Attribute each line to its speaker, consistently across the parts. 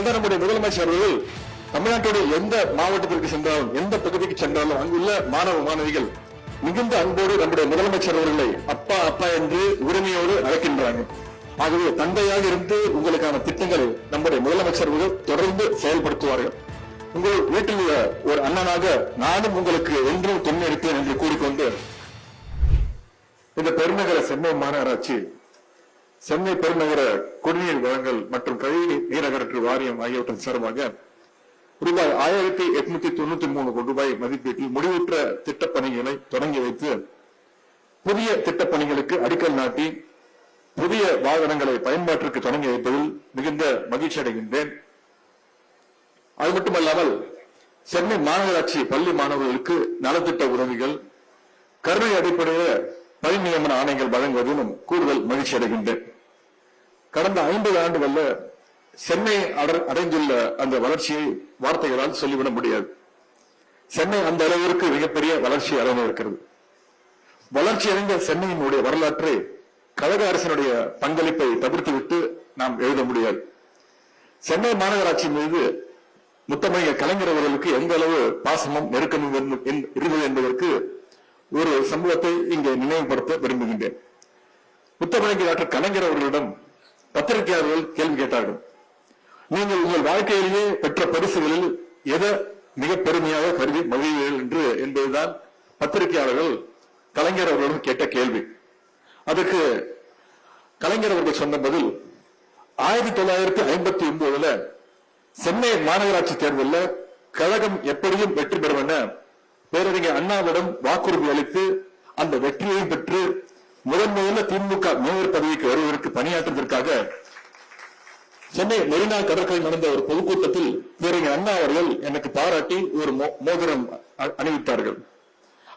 Speaker 1: அதனால்தான் நம்முடைய முதலமைச்சர் அவர்கள் தமிழ்நாட்டுடைய எந்த மாவட்டத்திற்கு சென்றாலும் எந்த பகுதிக்கு சென்றாலும் அங்குள்ள மாணவ மாணவிகள் மிகுந்த அன்போடு நம்முடைய முதலமைச்சர் அவர்களை அப்பா அப்பா என்று உரிமையோடு அழைக்கின்றாங்க ஆகவே தந்தையாக இருந்து உங்களுக்கான திட்டங்களை நம்முடைய முதலமைச்சர் தொடர்ந்து செயல்படுத்துவார்கள். உங்கள் வீட்டில் உள்ள ஒரு அண்ணனாக நானும் உங்களுக்கு என்றும் துணை இருப்பேன் என்று கூறிக்கொண்டு இந்த பெருநகர சென்னை மாநகராட்சி சென்னை பெருநகர குடிநீர் வழங்கல் மற்றும் கழிவு நீர் வாரியம் ஆகியவற்றின் சார்பாக ரூபாய் ஆயிரத்தி எட்நூத்தி தொண்ணூத்தி மூணு கோடி ரூபாய் மதிப்பீட்டில் முடிவுற்ற திட்டப்பணிகளை தொடங்கி வைத்து புதிய திட்டப்பணிகளுக்கு அடிக்கல் நாட்டி புதிய வாகனங்களை பயன்பாட்டிற்கு தொடங்கி வைப்பதில் மிகுந்த மகிழ்ச்சி அடைகின்றேன். அது மட்டுமல்லாமல் சென்னை மாநகராட்சி பள்ளி மாணவர்களுக்கு நலத்திட்ட உதவிகள் கருணை அடிப்படையில் பணி நியமன ஆணைகள் வழங்குவதிலும் கூடுதல் மகிழ்ச்சி அடைகின்றேன். கடந்த ஐம்பது ஆண்டுகள்ல சென்னை அட- அடைந்துள்ள அந்த வளர்ச்சியை வார்த்தைகளால் சொல்லிவிட முடியாது. சென்னை அந்த அளவிற்கு மிகப்பெரிய வளர்ச்சி அடைந்திருக்கிறது வளர்ச்சி அடைந்த சென்னையினுடைய வரலாற்றை கழக அரசினுடைய பங்களிப்பை தவிர்த்துவிட்டு நாம் எழுத முடியாது. சென்னை மாநகராட்சி மீது முத்தமிழக கலைஞர் அவர்களுக்கு எந்த அளவு பாசமும் நெருக்கமும் இருந்தது என்பதற்கு ஒரு சம்பவத்தை இங்கே நினைவுபடுத்த விரும்புகின்றேன். முத்தமிழக டாக்டர் கலைஞர் அவர்களிடம் பத்திரிகையாளர்கள் கேள்வி கேட்டார்கள். நீங்கள் உங்கள் வாழ்க்கையிலேயே பெற்ற பரிசுகளில் எதை மிக பெருமையாக கருதி மகிழ்வீர்கள் என்று என்பதுதான் பத்திரிகையாளர்கள் கலைஞர் அவர்களிடம் கேட்ட கேள்வி. அதுக்கு கலைஞர் அவர்கள் சொன்ன பதில் ஆயிரத்தி தொள்ளாயிரத்தி ஐம்பத்தி ஒன்பதுல சென்னை மாநகராட்சி தேர்தலில் கழகம் எப்படியும் வெற்றி பெறும் என பேரறிஞர் அண்ணாவிடம் வாக்குறுதி அளித்து அந்த வெற்றியையும் பெற்று முதன் முதல்ல திமுக மேயர் பதவிக்கு வருவதற்கு பணியாற்றுவதற்காக சென்னை மெரினா கடற்கரை நடந்த ஒரு பொதுக்கூட்டத்தில் பேரறிஞர் அண்ணா அவர்கள் எனக்கு பாராட்டி ஒரு மோ- மோதிரம் அணிவித்தார்கள்.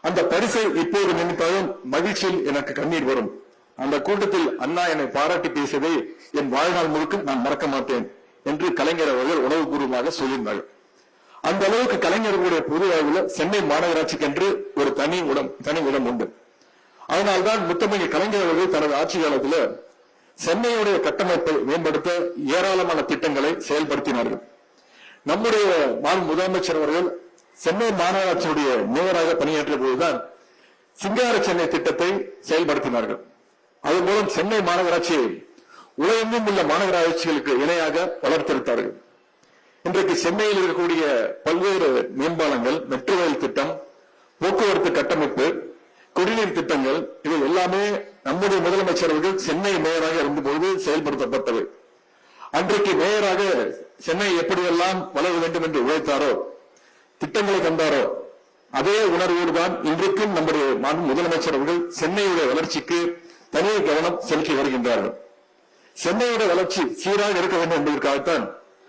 Speaker 1: அந்த பரிசை இப்போது நினைத்தாலும் மகிழ்ச்சியில் எனக்கு கண்ணீர் வரும். அந்த கூட்டத்தில் அண்ணா என்னை பாராட்டி பேசியதை என் வாழ்நாள் முழுக்க நான் மறக்க மாட்டேன் என்று கலைஞர் அவர்கள் உணவுபூர்வமாக சொல்லியிருந்தார்கள் அந்த அளவுக்கு கலைஞர்களுடைய பொது வாழ்வில் சென்னை மாநகராட்சிக்கு என்று ஒரு தனி உடம் தனி உடம் உண்டு. அதனால்தான் முத்தமிழ் கலைஞர் அவர்கள் தனது ஆட்சி காலத்தில் சென்னையுடைய கட்டமைப்பை மேம்படுத்த ஏராளமான திட்டங்களை செயல்படுத்தினார்கள். நம்முடைய மாநில முதலமைச்சர் அவர்கள் சென்னை மாநகராட்சியுடைய மேயராக பணியாற்றிய போதுதான் சிங்கார சென்னை திட்டத்தை செயல்படுத்தினார்கள். அதன் மூலம் சென்னை மாநகராட்சியை உலகெங்கும் உள்ள மாநகராட்சிகளுக்கு இணையாக வளர்த்தெடுத்தார்கள். இன்றைக்கு சென்னையில் இருக்கக்கூடிய பல்வேறு மேம்பாலங்கள் மெட்ரோ ரயில் திட்டம் போக்குவரத்து கட்டமைப்பு குடிநீர் திட்டங்கள் இது எல்லாமே நம்முடைய முதலமைச்சர் அவர்கள் சென்னை மேயராக இருந்தபோது செயல்படுத்தப்பட்டவை அன்றைக்கு மேயராக சென்னை எப்படியெல்லாம் வளர வேண்டும் என்று உழைத்தாரோ திட்டங்களை கண்டாரோ அதே உணர்வோடு தான் இன்றைக்கும் நம்முடைய முதலமைச்சர் அவர்கள் சென்னையுடைய வளர்ச்சிக்கு தனி கவனம் செலுத்தி வருகின்றார்கள். சென்னையோட வளர்ச்சி சீராக இருக்க வேண்டும் என்பதற்காகத்தான்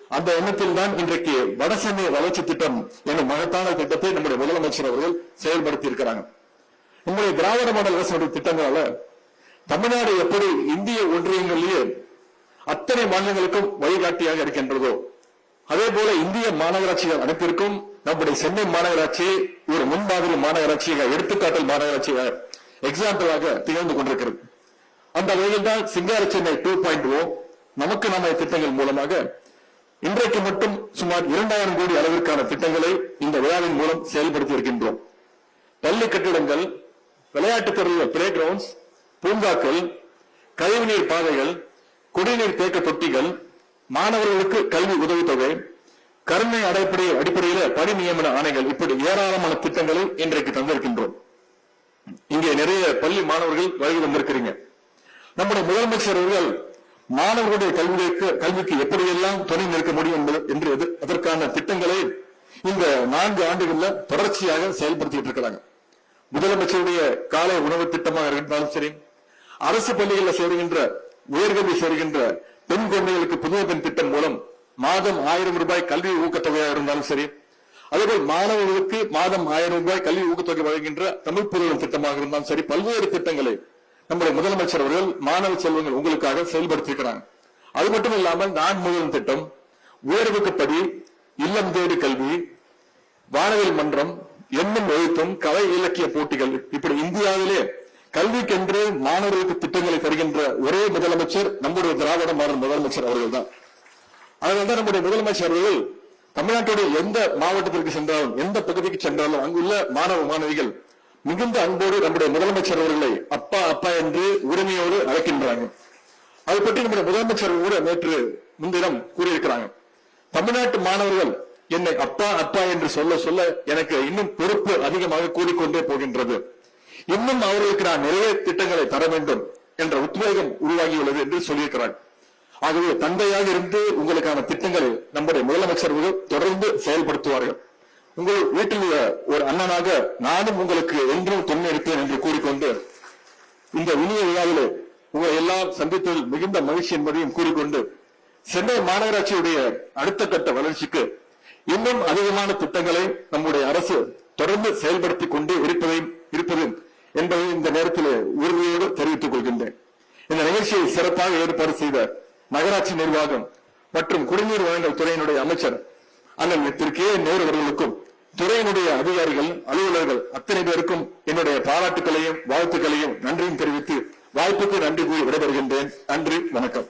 Speaker 1: அந்த எண்ணத்தில் தான் இன்றைக்கு வடசென்னை வளர்ச்சி திட்டம் எனும் மகத்தான திட்டத்தை நம்முடைய முதலமைச்சர் அவர்கள் செயல்படுத்தி இருக்கிறாங்க நம்முடைய திராவிட மாடல் அரசுடைய திட்டங்களால தமிழ்நாடு எப்படி இந்திய ஒன்றியங்களிலேயே அத்தனை மாநிலங்களுக்கும் வழிகாட்டியாக இருக்கின்றதோ அதே போல இந்திய மாநகராட்சிகள் அனைத்திற்கும் நம்முடைய சென்னை மாநகராட்சியை ஒரு முன்மாதிரி மாநகராட்சியாக எடுத்துக்காட்டல் மாநகராட்சியாக எக்ஸாம்பிளாக திகழ்ந்து கொண்டிருக்கிறது. அந்த வகையில் தான் சிங்கார சென்னை டூ பாயிண்ட் ஓ நமக்கு நம்ம திட்டங்கள் மூலமாக இன்றைக்கு மட்டும் சுமார் இரண்டாயிரம் கோடி அளவிற்கான திட்டங்களை இந்த விழாவின் மூலம் செயல்படுத்தி இருக்கின்றோம். பள்ளி கட்டிடங்கள் விளையாட்டுத் துறையில் பிளே கிரவுண்ட்ஸ் பூங்காக்கள் கழிவுநீர் பாதைகள் குடிநீர் தேக்க தொட்டிகள் மாணவர்களுக்கு கல்வி உதவித்தொகை கருணை அடிப்படை அடிப்படையில பணி நியமன ஆணைகள். இப்படி ஏராளமான திட்டங்களை இன்றைக்கு தந்திருக்கின்றோம். இங்கே நிறைய பள்ளி மாணவர்கள் வருகை வந்திருக்கிறீங்க நம்முடைய முதலமைச்சர் அவர்கள் மாணவர்களுடைய கல்விக்கு கல்விக்கு எப்படியெல்லாம் துணை நிற்க முடியும் என்பது என்று அதற்கான திட்டங்களை இந்த நான்கு ஆண்டுகள்ல தொடர்ச்சியாக செயல்படுத்திட்டு இருக்கிறாங்க. முதலமைச்சருடைய காலை உணவு திட்டமாக இருந்தாலும் சரி அரசு பள்ளிகளில் சேருகின்ற உயர்கல்வி சேருகின்ற பெண் குழந்தைகளுக்கு புதுமை பெண் திட்டம் மூலம் மாதம் ஆயிரம் ரூபாய் கல்வி ஊக்கத்தொகையாக இருந்தாலும் சரி அதேபோல் மாணவர்களுக்கு மாதம் ஆயிரம் ரூபாய் கல்வி ஊக்கத்தொகை வழங்குகின்ற தமிழ் புதல்வன் திட்டமாக இருந்தாலும் சரி பல்வேறு திட்டங்களை நம்முடைய முதலமைச்சர் அவர்கள் மாணவ செல்வங்கள் உங்களுக்காக செயல்படுத்தியிருக்கிறாங்க. அது மட்டும் இல்லாமல் நான் முதலும் திட்டம் உயர்வுக்குப்படி இல்லம் தேடி கல்வி வானவில் மன்றம் எண்ணும் எழுத்தும் கலை இலக்கிய போட்டிகள் இப்படி இந்தியாவிலே கல்விக்கென்று மாணவர்களுக்கு திட்டங்களை தருகின்ற ஒரே முதலமைச்சர் நம்முடைய திராவிட மாடல் முதலமைச்சர் அவர்கள்தான். அதனால்தான் நம்முடைய முதலமைச்சர் அவர்கள் தமிழ்நாட்டுடைய எந்த மாவட்டத்திற்கு சென்றாலும் எந்த பகுதிக்கு சென்றாலும் அங்குள்ள மாணவ மாணவிகள் மிகுந்த அன்போடு நம்முடைய முதலமைச்சர் அவர்களை அப்பா அப்பா என்று உரிமையோடு அழைக்கின்றாங்க. அதை பற்றி நம்முடைய முதலமைச்சர் கூட நேற்று முன்தினம் கூறியிருக்கிறாங்க. தமிழ்நாட்டு மாணவர்கள் என்னை அப்பா அப்பா என்று சொல்ல சொல்ல எனக்கு இன்னும் பொறுப்பு அதிகமாக கூடிக்கொண்டே போகின்றது. இன்னும் அவர்களுக்கு நான் நிறைய திட்டங்களை தர வேண்டும் என்ற உத்வேகம் உருவாகியுள்ளது என்று சொல்லியிருக்கிறார். ஆகவே தந்தையாக இருந்து உங்களுக்கான திட்டங்களை நம்முடைய முதலமைச்சர் தொடர்ந்து செயல்படுத்துவார்கள். உங்கள் வீட்டில் உள்ள ஒரு அண்ணனாக நானும் உங்களுக்கு என்றும் துணை எடுப்பேன் என்று கூறிக்கொண்டு இந்த இனிய விழாவிலே உங்களை எல்லாம் சந்தித்ததில் மிகுந்த மகிழ்ச்சி என்பதையும் கூறிக்கொண்டு சென்னை மாநகராட்சியுடைய அடுத்த கட்ட வளர்ச்சிக்கு இன்னும் அதிகமான திட்டங்களை நம்முடைய அரசு தொடர்ந்து செயல்படுத்திக் கொண்டே இருப்பதையும் இருப்பது என்பதை இந்த நேரத்தில் உறுதியோடு தெரிவித்துக் கொள்கின்றேன். இந்த நிகழ்ச்சியை சிறப்பாக ஏற்பாடு செய்த நகராட்சி நிர்வாகம் மற்றும் குடிநீர் வழங்கல் துறையினுடைய அமைச்சர் அண்ணன் திரு கே நேரு அவர்களுக்கும் துறையினுடைய அதிகாரிகள் அலுவலர்கள் அத்தனை பேருக்கும் என்னுடைய பாராட்டுகளையும் வாழ்த்துக்களையும் நன்றியும் தெரிவித்து வாய்ப்புக்கு நன்றி கூறி விடைபெறுகின்றேன். நன்றி வணக்கம்.